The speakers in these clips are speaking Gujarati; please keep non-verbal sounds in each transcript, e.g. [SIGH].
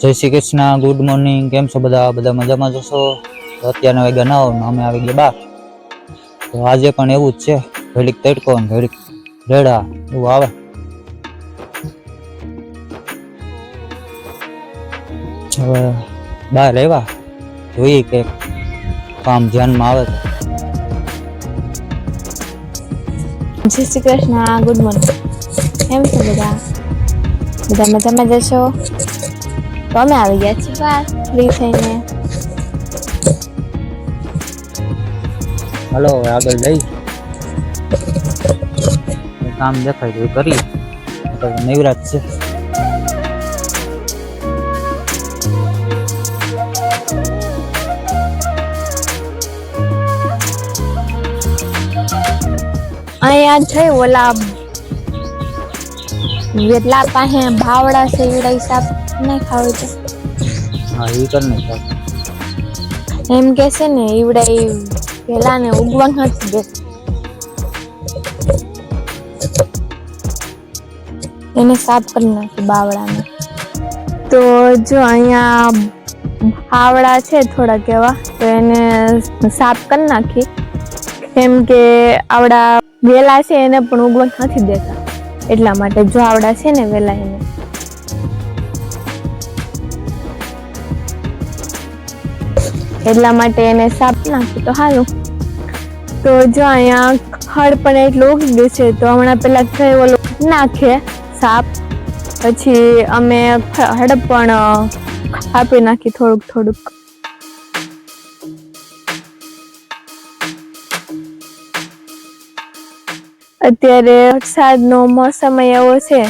જય શ્રી કૃષ્ણ ગુડ મોર્નિંગ કેમ છો બધા? બધા મજામાં જશો તો અત્યારના વાગ્યા ના ને અમે આવી ગયા બાર. તો આજે પણ એવું જ છે. ઘડીક તડકો ને ઘડીક રેડા, એવું આવે. હવે બહાર આવ્યા. જોઈએ કે કામ ધ્યાનમાં આવે તો. જય શ્રી કૃષ્ણ ગુડ મોર્નિંગ કેમ છો બધા? બધા મજામાં જશો તો અમે આવી ગયા છીએ બહાર ફ્રી થઈને હલો હવે આગળ જઈ. કામ દેખાય તો કરી. તો નવરાત છે. અહીંયા છે ઓલા વેટલા પાસે ભાવડા છે એવડા હિસાબ નહીં ખાવ તો હા એ કર ને એમ કે છે ને એવડા એ પેલા ને ઉગવા નથી દે. એને સાફ કરી નાખી બાવડાને તો જો અહીંયા ભાવડા છે થોડા કેવા તો એને સાફ કરી નાખી. કેમ કે આવડા વેલા છે એને પણ ઉગવા નથી દેતા. એટલા માટે જો આવડા છે ને વેલા એને એટલા માટે એને સાપ નાખ્યું તો હાલું. તો જો અહીંયા ખડ પણ એટલું ઉગી છે, તો હમણાં થઈ ઓલું નાખે સાપ. પછી અમે હડપ પણ આપી નાખી થોડુંક થોડુંક. અત્યારે વરસાદનો મોસમ એવો છે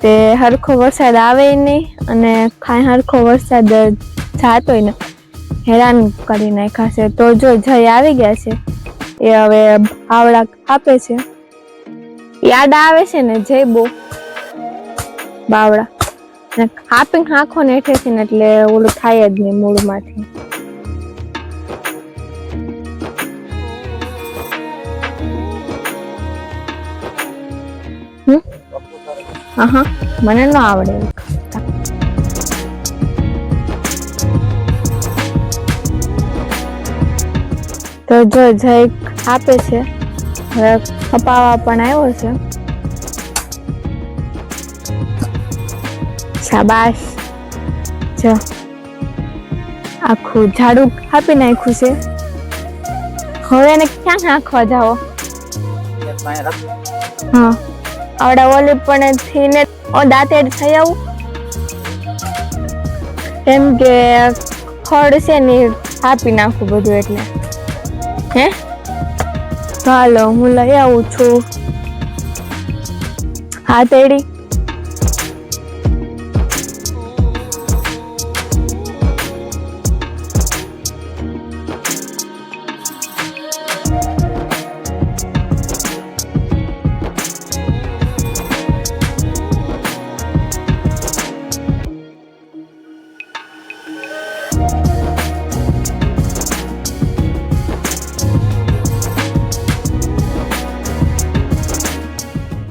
તે હરખો વરસાદ આવે નહીં અને કાંઈ હરખો વરસાદ જાતોય ને હેરાન કરી નાખ્યા છે. તો જો જય આવી ગયા છે, એ હવે આવડા આપે છે. યાદ આવે છે ને, જય બો. બાવડા. ને આંખો ને હેઠેથી ને એટલે ઓલું થાય જ નહીં મૂળમાંથી. હા મને ન આવડે. તો જો જય આપે છે. હવે કપાવા પણ આવ્યો છે. શાબાશ. જો. આખું ઝાડુ આપી નાખ્યું છે. હવે એને ક્યાં નાખવા જાઓ? હા. આવડા ઓલી પણ થઈને ઓ દાંતેડ થઈ આવું. એમ કે ખડ છે ને આપી નાખું બધું એટલે. હે? હાલો હું લઈ આવું છું. હા તેડી.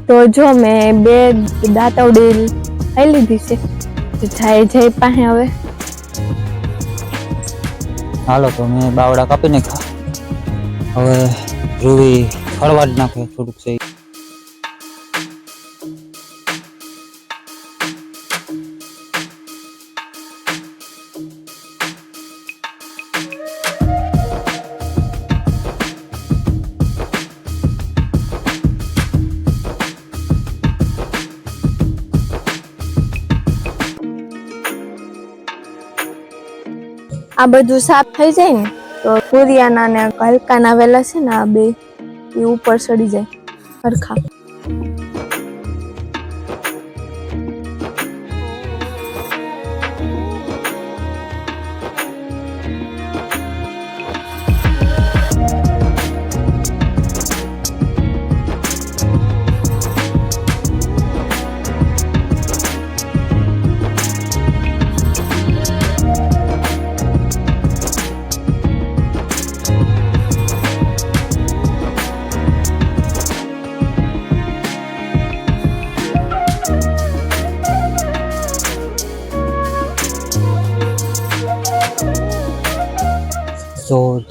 તો જો મેં બે દાંતવડી લઈ લીધી છે, તો જાય પાસે હવે. હાલો, તો મેં બાવડા કાપી નાખ્યા. હવે ધ્રુવી ખળવા નાખે થોડુંક છે આ બધું સાફ થઈ જાય ને, તો સૂર્યાના ને હલકાના વેલા છે ને આ બે, એ ઉપર ચડી જાય હરખા.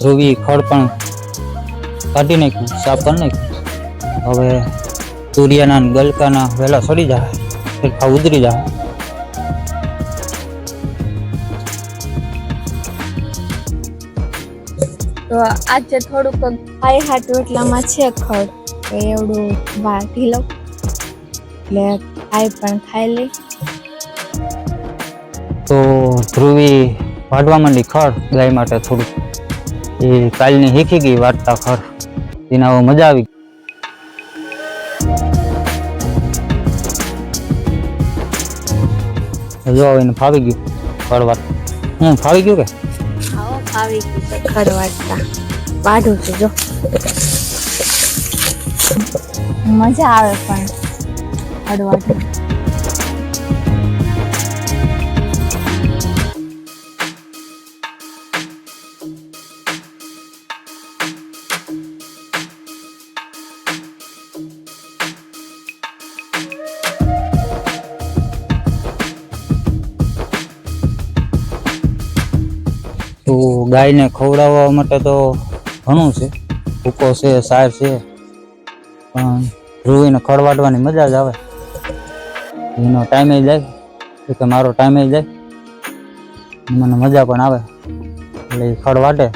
ધ્રુવી ખડ પણ કાઢી નાખ્યું સાફ કરી નાખ્યું. હવે તુરિયાના ગલકાના વહેલા સડી જાય ફેરફા ઉતરી જાય. તો આજે થોડુંક હાઈ હાટું એટલામાં છે ખડ તો એવડું વાટી લઉં. એટલે ખાઈ પણ ખાઈ લઈ. તો ધ્રુવી વાઢવા માંડી ખડ ગાય માટે થોડુંક. એ કાલની શીખી ગઈ વાર્તા ખર એના મજા આવી જો આવીને ફાવી ગયું વાટ હું ફાવી ગયું કે? મજા આવે પણ વાટતા ગાયને ખવડાવવા માટે તો ઘણું છે. ભૂકો છે, સાર છે, પણ ધ્રુવીને ખડ વાટવાની મજા જ આવે. એનો ટાઈમે જાય કે મારો ટાઈમે જાય. મને મજા પણ આવે. એટલે એ ખડ વાટે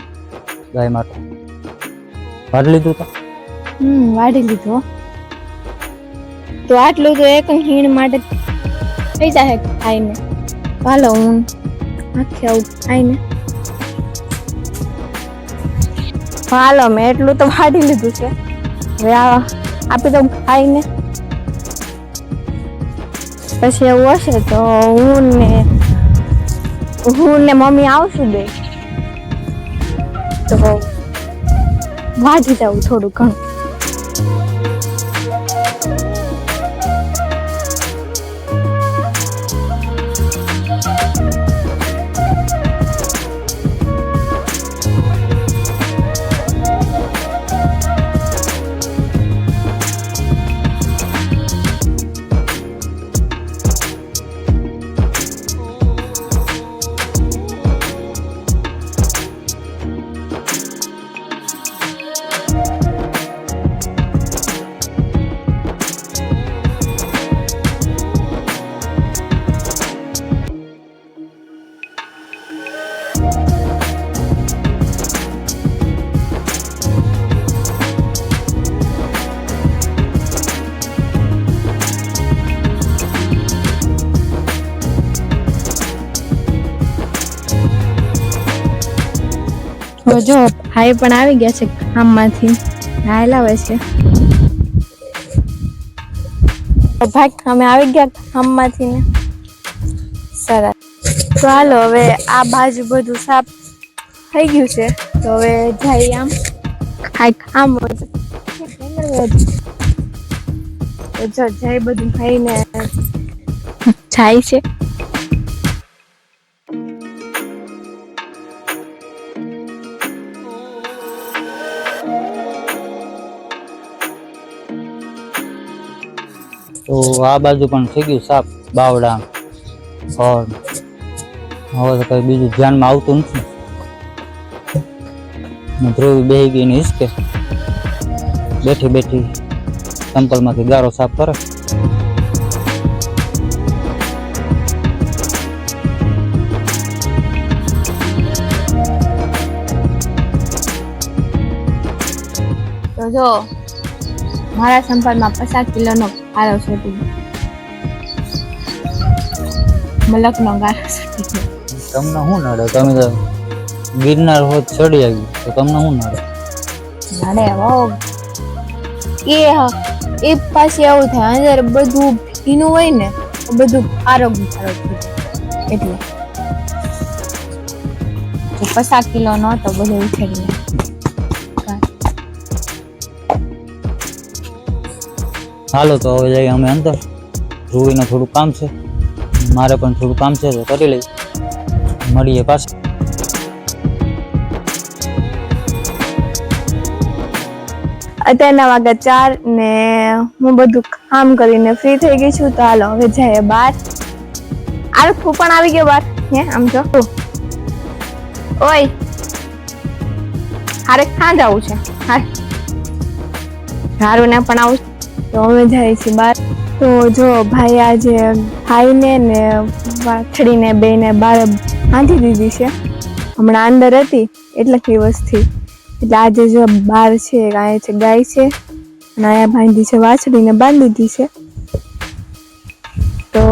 ગાય માટે. વાટ લીધું તો? હમ, વાઢી લીધું. તો આટલું તો એક હીણ માટે થઈ જાય ખાઈને. હાલો, હું આખી આવું ખાઈને હાલો, મેં એટલું તો વાડી લીધું છે. હવે આપી દઉં ખાઈને. પછી એવું હશે તો હું ને હું ને મમ્મી આવશું બે. તો વાઢી દઉં થોડું ઘણું. તો જો ભાઈ પણ આવી ગયા છે કામમાંથી નાયેલા હોય છે. ભાઈ, અમે આવી ગયા કામમાંથી ને. સરસ. તો હાલો, હવે આ બાજુ બધું સાફ થઈ ગયું છે. તો હવે જઈ આમ. ખાઈ આમ જાય બધું ખાઈને. જાય છે. તો આ બાજુ પણ થઈ ગયું સાપ, બાવડા ફળ હવે તો કઈ બીજું ધ્યાનમાં આવતું નથી. ધ્રુવ બેહી ગઈને હિસકે બેઠી બેઠી સંપલમાંથી ગારો સાફ કરે. તો જો, મારા સંપર્કમાં પચાસ કિલોનો ગાળો છોટી મલકનો ગાળો છોટી તમને શું નડે? તમે તો ગિરનાર હોત ચડી આવી તો તમને શું નડે? નડે હો એ એ પાછી આવું થાય. અંદર બધું ભીનું હોય ને બધું આરોગ્ય સારું એટલે. પચાસ કિલો નો તો બધું ઉછેરી હાલો તો હવે જઈએ અમે અંદર. ધ્રુવીને થોડું કામ છે. મારે પણ થોડું કામ છે, તો કરી લઈ મળીએ પાછા. અત્યારના વાગે ચાર ને હું બધું કામ કરીને ફ્રી થઈ ગઈ છું, તો હાલો હવે જઈએ બાર આરખું પણ આવી ગયો બાર હે, આમ જો. ઓય. હારે ક્યાં જવું છે? હારે. હારું ને પણ આવું તો અમે જાય છે બહાર તો જો ભાઈ આજે ભાઈને ને વાછડીને બેને બાર બાંધી દીધી છે. હમણાં અંદર હતી એટલે દિવસથી. એટલે આજે જો બાર છે અહીંયા છે, ગાય છે. અને અહીંયા બાંધી છે, વાછડીને બાંધી દીધી છે. તો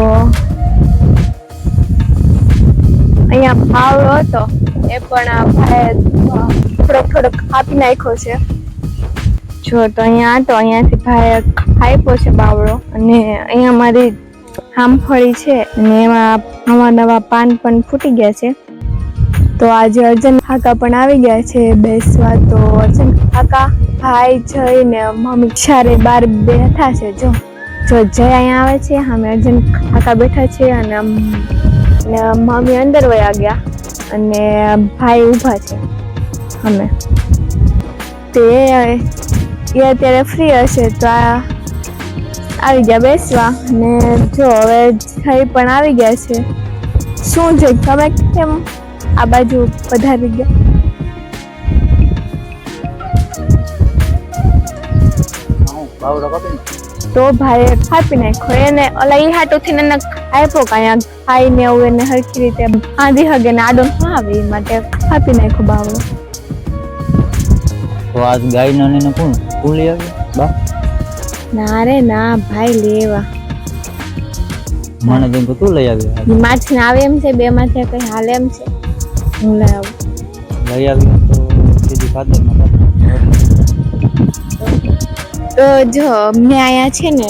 અહીંયા પાવડો હતો, એ પણ આ ભાઈ થોડોક થોડોક આપી નાખ્યો છે. જો તો અહીંયા હતો અહીંયાથી ભાઈ ખાઈપો છે બાવળો. અને અહીંયા મારી આમફળી છે અને એમાં નવા નવા પાન પણ ફૂટી ગયા છે. તો આજે અર્જન કાકા પણ આવી ગયા છે બેસવા. તો અર્જન કાકા, ભાઈ જઈને મમ્મી ક્ષારે બાર બેઠા છે. જો જો જય અહીંયા આવે છે. સામે અર્જન કાકા બેઠા છે અને મમ્મી અંદર વયા ગયા અને ભાઈ ઊભા છે અમે તે એ અત્યારે ફ્રી હશે તો આ આવી ગયા બેસવા ને જો હવે થઈ પણ આવી ગયા છે. શું છે? તમે કેમ આ બાજુ પધારી ગયા? તો ભાઈ કાપી નાખ્યો એને ઓલા ઈ હાટુથી એને આપ્યો કાંઈ ખાઈને એવું એને હરખી રીતે બાંધી હગે ને આડો ના આવે એ માટે કાપી નાખ્યો બાવળો. તો આજ ગાયના ને કોણ? ફૂલી આવી બા? ના રે ના ભાઈ લેવા. મને જેમ તું લઈ આવી. માથી આવે એમ છે બે માંથી કઈ હાલે એમ છે. હું લઈ આવું. લઈ આવી તો સીધી ખાતરમાં તો જો મેં આયા છે ને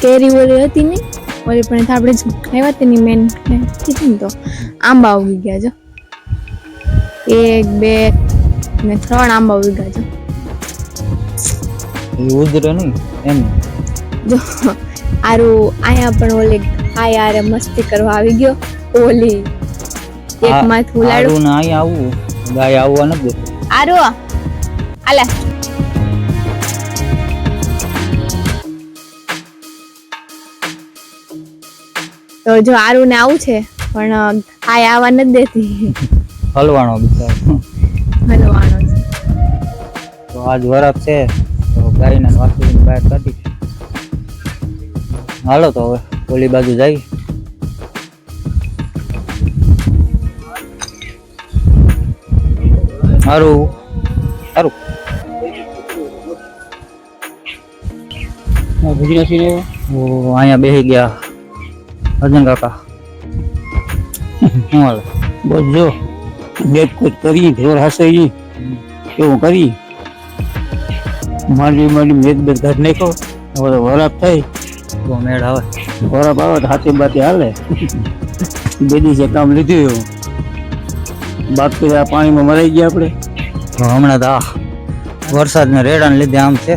કેરી ઓલી હતી ને ઓલી પણ આપણે જ ખાવા તેની મેન કીધું ને તો આંબા ઉગી ગયા જો. એક બે ને ત્રણ આંબા ઉગી ગયા જો. ઉધરે નહીં એમ. જો આરું આયા પણ ઓલી આ યાર મસ્તી કરવા આવી ગયો ઓલી એક માથ ઉલાડું ના ને આવવું ગાય આવવા નથી દેતું આરો આલા તો જો આરું ને આવું છે પણ આ આવવા નથી દેતી. હલવાણો બિચારો. હલવાનો છે. તો આજ વરફ છે. તો ગાયને વાસુડીને બહાર કાઢી. હાલો તો હવે ઓલી બાજુ જાય સારું સારું અહીંયા બેસી ગયા. અર્જન કાકા. શું હાલે? બસ જો બેટ કૂદ કરી ઢોર હાસઈ એવું કરી. માંડી માંડી મેદ બેદ ઘાટ નાખ્યો. હવે વરાપ થઈ. તો મેળ આવે. વરાપ આવે તો હાથી બાતી હાલે. બે દિવસે કામ લીધું એવું. બાકી આ પાણીમાં મરાઈ ગયા આપણે. તો હમણાં તો આ વરસાદને રેડાને લીધે આમ છે.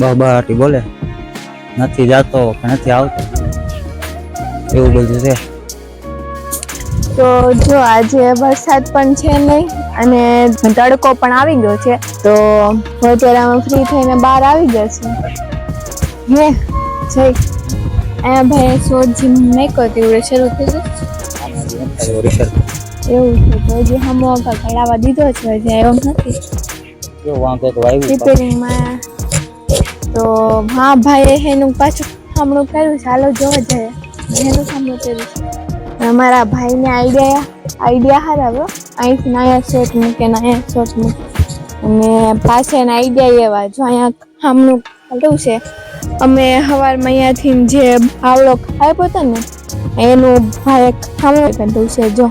બાબાટી બોલે. નથી જાતો કે નથી આવતો. એવું બધું છે. તો જો આજે વરસાદ પણ છે નહીં. અને તડકો પણ આવી ગયો છે. તો હું અત્યારે અમે ફ્રી થઈને બહાર આવી ગયા છે હે જઈ અહીંયા ભાઈ શોધ જીમ નહીં કરતી ઉડે શરૂ થઈ ગયું? એવું છે તો હજી હમો કઢાવા દીધો છે જે આવ્યો નથી. જો રિપેરિંગમાં તો હા ભાઈ એનું પાછું હમણું કર્યું ચાલો જોવા જઈએ. એનું સામણું કર્યું છે. અમારા ભાઈને આઈડિયા આઈડિયા સારા આવ્યો અહીંથી નાયા શોટ મૂકે, નાયા શોટ મૂકે. અને પાસે આઈડિયા એવા, જો અહીંયા સામણું કાઢવું છે? અમે સવારમાં અહીંયાથી જે આવડો આપ્યો હતો ને, એનું ભાઈ સામણું કાઢવું છે, જો.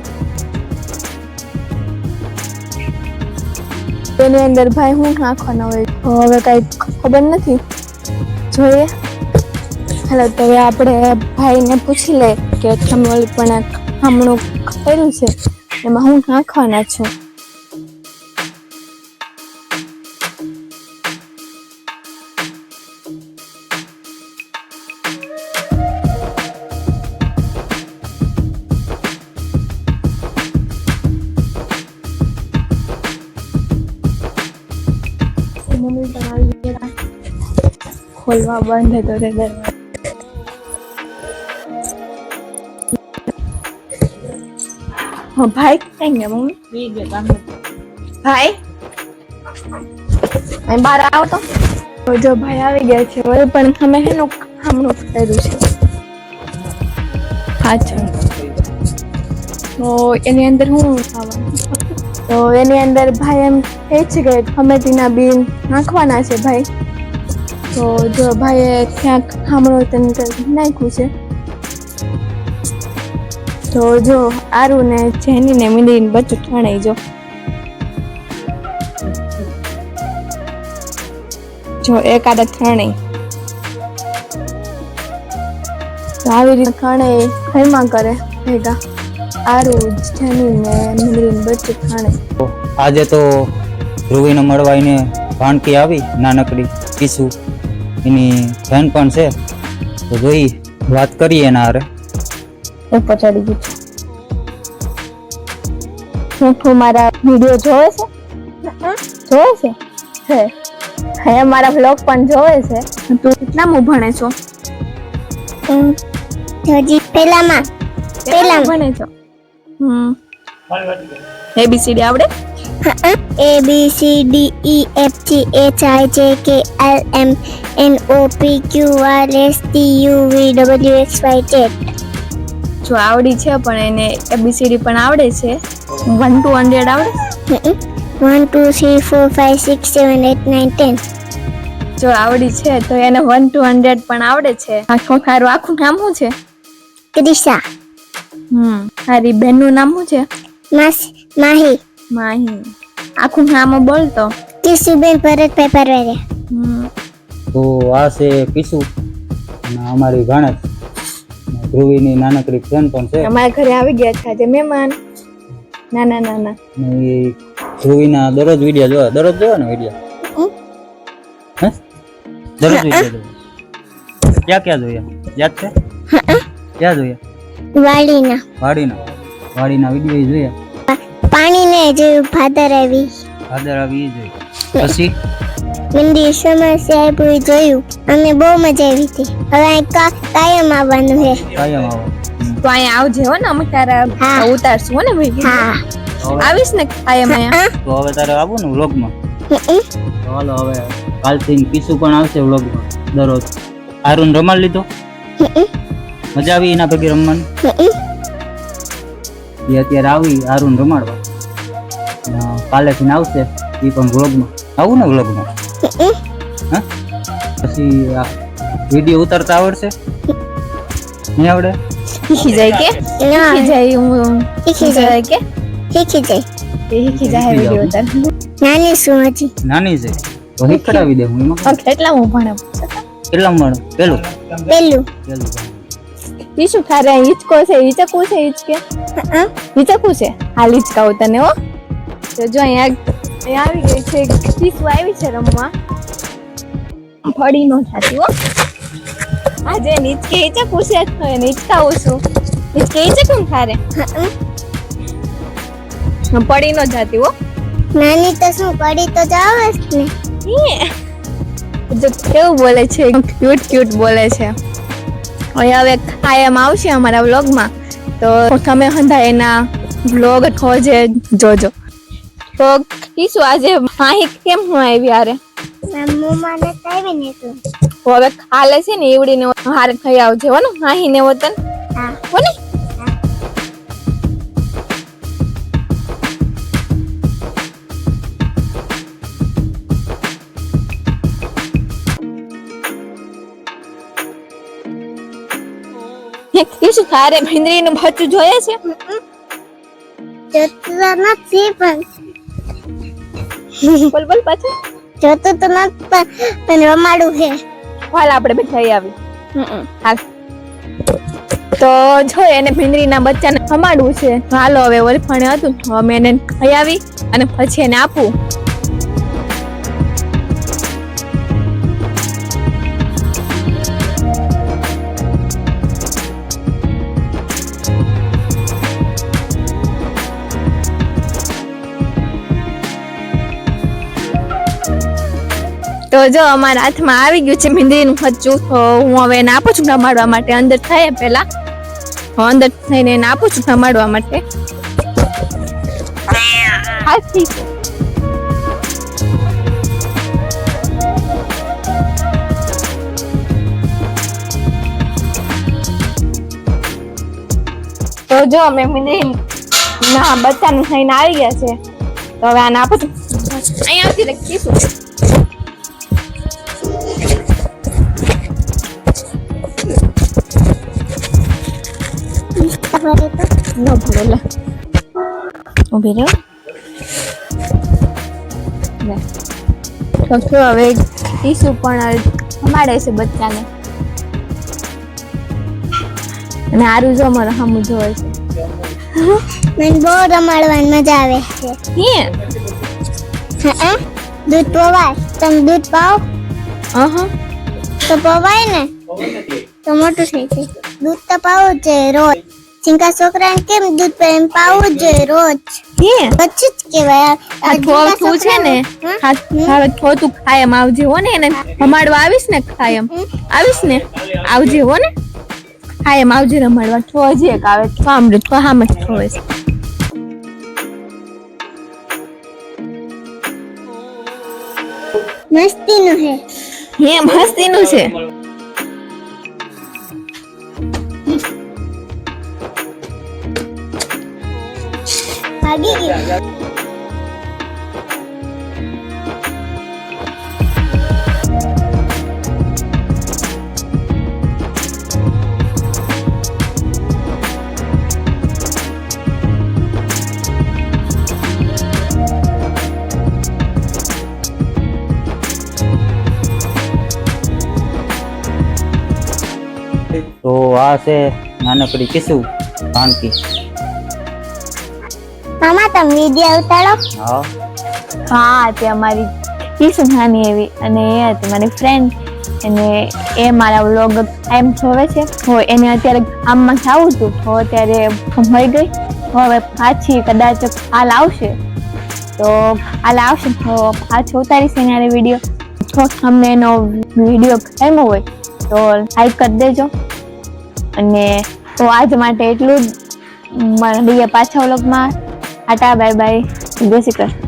તેની અંદર ભાઈ હું નાખવાના હોય. હવે કાંઈ ખબર નથી. જોઈએ. હાલો, તો હવે આપણે ભાઈને પૂછી લે કે તમે પણ હમણું કર્યું છે એમાં હું નાખવાના છું. ખોલવા બંધ હતો તે ભાઈ કઈ ગયા મમ્મી ભાઈ અહીં બહાર આવો તો જો ભાઈ આવી ગયા છે હવે પણ તમે એનું હમણું કર્યું છે પાછળ તો એની અંદર હું તો એની અંદર ભાઈ એમ કહે છે કે ટમેટીના બીન નાખવાના છે ભાઈ તો જો ભાઈએ ક્યાંક ખામણો તેની અંદર નાખ્યું છે તો જો આરું ને જેની ને મીંડીને બચ્ચું ઠણાઈ જો. જો એકાદ ત્રણેય તો આવી રીતે ત્રણેય ઘરમાં કરે, ભેગા. આરું જેની ને મીંડીને બચ્ચું ખાણે તો આજે તો ધ્રુવીને મળવા એને ભાણકી આવી, નાનકડી કિસુ એની બહેન પણ છે. તો જોઈ વાત કરીએ એના હારે. એ ચડી ગયું છે. શું તું મારા વીડિયો જોવે છે? જોવે છે? હે. હે મારા બ્લોગ પણ જોવે છે. તું કેટલામાં ભણે છો? હજી પેલામાં કેટલામાં ભણે છો? હમ. એબીસીડી આવડે? A B C D E F G H I J K L M N O P Q R S T U V W X Y Z જો આવડી છે પણ એને એબીસીડી પણ આવડે છે. વન ટુ હંડ્રેડ આવડે? One two three four five six seven eight nine ten જો આવડી છે તો એને વન ટુ હંડ્રેડ પણ આવડે છે. આખું તારું આખું નામ શું છે? ક્રિશા. હમ તારી બેનનું નામ શું છે? માહી. માહી. આખું નામ બોલતો કિશુબેન ભરતભાઈ પરવારે હમ. તો આ છે કિશુ. અમારી અને ધ્રુવીની નાનકડી ફ્રેન્ડ પણ છે. અમારા ઘરે આવી ગયા છે આજે મહેમાન. નાના નાના. એ ધ્રુવીના દરરોજ વીડિયો જોવા. દરરોજ જોવા ને વીડિયો હે? દરરોજ વીડિયો જોવે. ક્યાં ક્યાં જોયા યાદ છે? ક્યાં જોયા વાલીના વાડીના. વાડીના વીડિયો જોયા પાણીને જોયું ફાધર આવી. ફાધર આવી જોઈ પછી? મંદિર સમસ્યા આપ્યું જોયું અને બહુ મજા આવી હતી. હવે કાયમ આવવાનું કાયમ આવો. તો અહીંયા આવજે હો ને અમે તારા ઉતારશું હો ને ભાઈ. હા. આવીશ ને કાયમ અહીંયા? તો હવે તારે આવું ને વ્લોગમાં? હાલો હવે કાલથી પીસુ પણ આવશે વ્લોગમાં દરરોજ. આરુન રમાડ લીધો? મજા આવી એના ભેગી રમવાની? એ અત્યારે આવી આરુન રમાડવા. કાલે થી આવશે એ પણ વ્લોગમાં. આવું ને વ્લોગમાં? હા? પછી આ વીડિયો ઉતારતા આવડશે? નહીં આવડે? શીખી જાય કે? શીખી જાય હું શીખી જાય. કે? શીખી જાય. એ શીખી જાય શીખી ઉતાર નાની શું હજી. નાની છે? તો શીખડાવી દે હું એમાં કેટલા હું ભણે. કેટલા મળે પેલું. પેલું. પેલું. ઈ શું તારે અહીં હિંચકો છે? હિંચકવું છે? હિચકે? છે? હાલ હિંચકાવું તને હો. તો જો અહીંયા અહીંયા આવી ગઈ છે કીસુ આવી છે રમવા. ફળી નો થતી હો. આજે નીચકે હિંચકવું છે? તો એને હિંચકાવું છું. હિંચકે હિંચકવું તારે પડી નો જાતી હો. નાની તો શું પડી તો જાવ જ ને. જો કેવું બોલે છે ક્યુટ ક્યુટ બોલે છે. હવે હવે કાયમ આવશે અમારા વ્લોગમાં તો તમે હંધા એના વ્લોગ ખોજે જોજો. તો કીશું આજે માહી કેમ હું આવી યારે હવે ખાલે છે ને છે ને હારે થઈ આવજે હો ને માહી ને વતન. હા. ને. કીશું તારે ભીંદરીનું બચ્ચું જોઈએ છે? જોતું નથી પણ [LAUGHS] બોલ બોલ પાછું. જોતું તો પણ પણ રમાડું છે હાલ આપણે બે થઈ આવી. હાલ. તો જો એને ભીંદરીના બચ્ચાને સમાડવું છે. હાલો હવે ઓલફાણે હતું. અમે એને ખાઈ આવી અને પછી એને આપું. તો જો અમારા હાથમાં આવી ગયું છે મહેંદીનું ખચ્ચું તો હું હવે એને આપું છું નમાડવા માટે. અંદર થાય પહેલા. હું અંદર થઈને એને આપું છું નમાડવા માટે. તો જો અમે મહેંદી ના બચ્ચાનું થઈને આવી ગયા છે. તો હવે આને આપું છું. અહીંયાથી લખીશું તમારે તો ન ભરે લે. ઊભી રહ્યો લે તો હવે ટીસુ પણ હમાડે છે બચ્ચાને. અને આરું જો અમારે હમું જોવે છે. મને બહુ રમાડવાની મજા આવે છે. હે? હા દૂધ પવાય? તમે દૂધ પાવ અહં તો પવાય ને? તો મોટું થઈ જાય. દૂધ તો પાવું છે રોજ. ચિંકા છોકરાને કેમ દૂધ પર એમ પાવું જોઈએ રોજ? હે? પછી જ કહેવાય. આ થોતું છે ને? હા હવે થોતું ખાયમ આવજે હો ને એને રમાડવા આવીશ ને ખાયમ આવીશ ને? આવજે હો ને? ખાયમ આવજે રમાડવા. છો હજી એક આવે છો અમૃત છો હામ જ છે. મસ્તીનું હે. હે મસ્તીનું છે? ભાગી ગયું તો આ છે નાનકડી કિસુ ભાનકી મામા તમે વીડિયો ઉતારો. હા. હા તે અમારી નાની એવી અને એ હતી મારી ફ્રેન્ડ અને એ મારા વ્લોગ એમ જોવે છે. હો એને અત્યારે આમમાં જાવું હતું તો અત્યારે મળી ગઈ. તો હવે પાછી કદાચ હાલ આવશે. તો હાલ આવશે. તો પાછો ઉતારીશ એના વીડિયો તો તમને એનો વીડિયો ગમ્યો હોય તો લાઈક કરી દેજો. અને તો આજ માટે એટલું જ. મળીએ પાછા વ્લોગમાં આટા બાય બાય જય શ્રી